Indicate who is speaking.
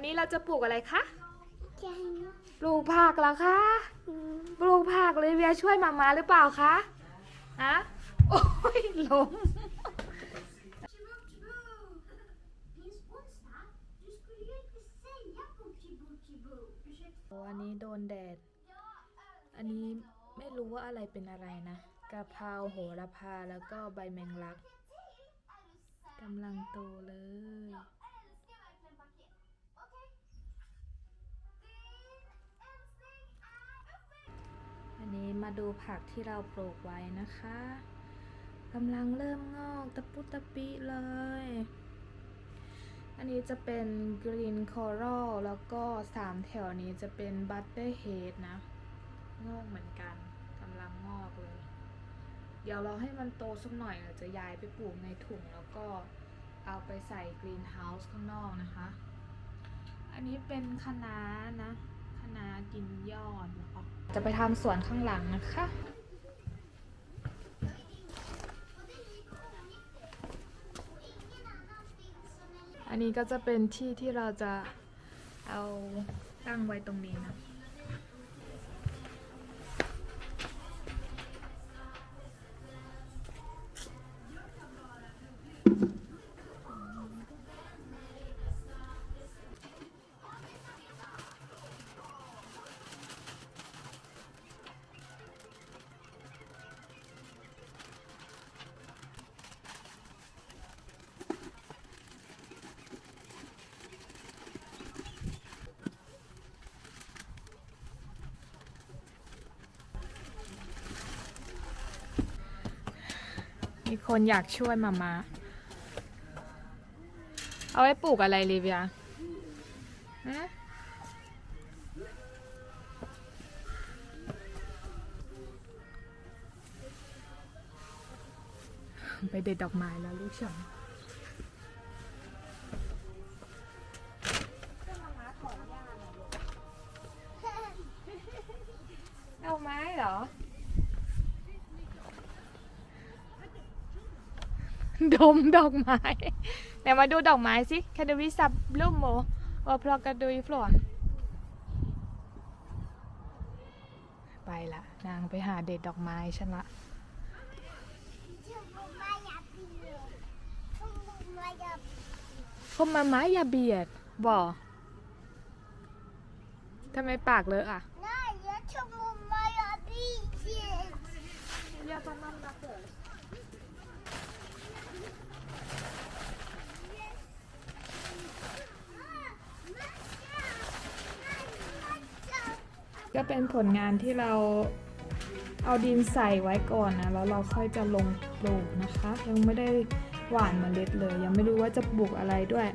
Speaker 1: วันนี้เราจะปลูกอะไรคะ
Speaker 2: แกง
Speaker 1: ปลูกผักเหรอคะ
Speaker 2: อืม
Speaker 1: ปลูกผักเลยเวียช่วยมามาหรือเปล่าคะฮะโอ้ยล้มโอ้อันนี้โดนแดด อันนี้ไม่รู้ว่าอะไรเป็นอะไรนะกะเพราโหระพาแล้วก็ใบแมงลักกำลังโตเลย มาดูผักที่เราปลูกไว้นะคะกำลังเริ่มงอกตะปุตะปิเลย อันนี้จะเป็นกรีนคอรัลแล้วก็สามแถวนี้จะเป็นบัตเตอร์เฮดนะ งอกเหมือนกันกำลังงอกเลย เดี๋ยวเราให้มันโตสักหน่อยเราจะย้ายไปปลูกในถุงแล้วก็เอาไปใส่กรีนเฮาส์ข้างนอกนะคะ อันนี้เป็นคะน้านะคะน้ากินยอดนะคะ จะไปทำสวนข้างหลังนะคะ อันนี้ก็จะเป็นที่ที่เราจะเอาตั้งไว้ตรงนี้นะ มีคนอยากช่วยมามาเอาไว้ปลูกอะไรลีเวียไปเด็ดดอกไม้แล้วลูกฉันเอาไม้เหรอ ดมดอกไม้เดี๋ยวมาดูดอกไม้สิ Kan du visa blommor? Vad plockar du ifrån? ไปละนางไปหาเด็ดดอกไม้ฉันละ
Speaker 2: ชื่อบุมายาปีชื่อบุมายา
Speaker 1: พมมาไม้อย่าเบียดบ่ทำไมปากเลอะอะ
Speaker 2: น่าเยอะชื่อบุมายาปีเจ็ด
Speaker 1: ก็เป็นผลงานที่เราเอาดินใส่ไว้ก่อนนะ แล้วเราค่อยจะลงปลูกนะคะ ยังไม่ได้หว่านเมล็ดเลย ยังไม่รู้ว่าจะปลูกอะไรด้วย